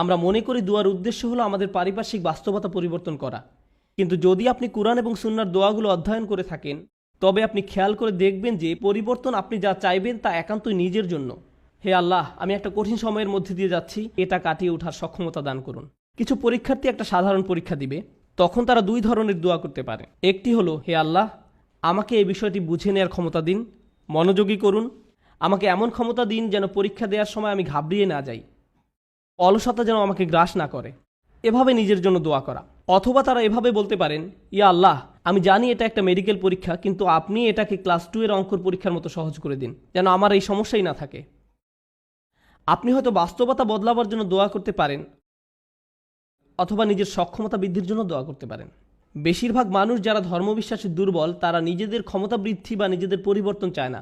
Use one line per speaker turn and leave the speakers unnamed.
আমরা মনে করি দোয়ার উদ্দেশ্য হলো আমাদের পারিপার্শ্বিক বাস্তবতা পরিবর্তন করা। কিন্তু যদি আপনি কোরআন এবং সুন্নার দোয়াগুলো অধ্যয়ন করে থাকেন, তবে আপনি খেয়াল করে দেখবেন যে পরিবর্তন আপনি যা চাইবেন তা একান্তই নিজের জন্য। হে আল্লাহ, আমি একটা কঠিন সময়ের মধ্যে দিয়ে যাচ্ছি, এটা কাটিয়ে ওঠার সক্ষমতা দান করুন। কিছু পরীক্ষার্থী একটা সাধারণ পরীক্ষা দিবে, তখন তারা দুই ধরনের দোয়া করতে পারে। একটি হলো, হে আল্লাহ, আমাকে এই বিষয়টি বুঝে নেওয়ার ক্ষমতা দিন, মনোযোগী করুন। আমাকে এমন ক্ষমতা দিন যেন পরীক্ষা দেওয়ার সময় আমি ঘাবড়িয়ে না যাই। অলসতা যেন আমাকে গ্রাস না করে। এভাবে নিজের জন্য দোয়া করা। অথবা তারা এভাবে বলতে পারেন, ইয়া আল্লাহ, আমি জানি এটা একটা মেডিকেল পরীক্ষা, কিন্তু আপনি এটাকে ক্লাস টু এর অঙ্কর পরীক্ষার মতো সহজ করে দিন, যেন আমার এই সমস্যাই না থাকে। আপনি হয়তো বাস্তবতা বদলাবার জন্য দোয়া করতে পারেন, অথবা নিজের সক্ষমতা বৃদ্ধির জন্য দোয়া করতে পারেন। বেশিরভাগ মানুষ যারা ধর্মবিশ্বাসে দুর্বল, তারা নিজেদের ক্ষমতা বৃদ্ধি বা নিজেদের পরিবর্তন চায় না।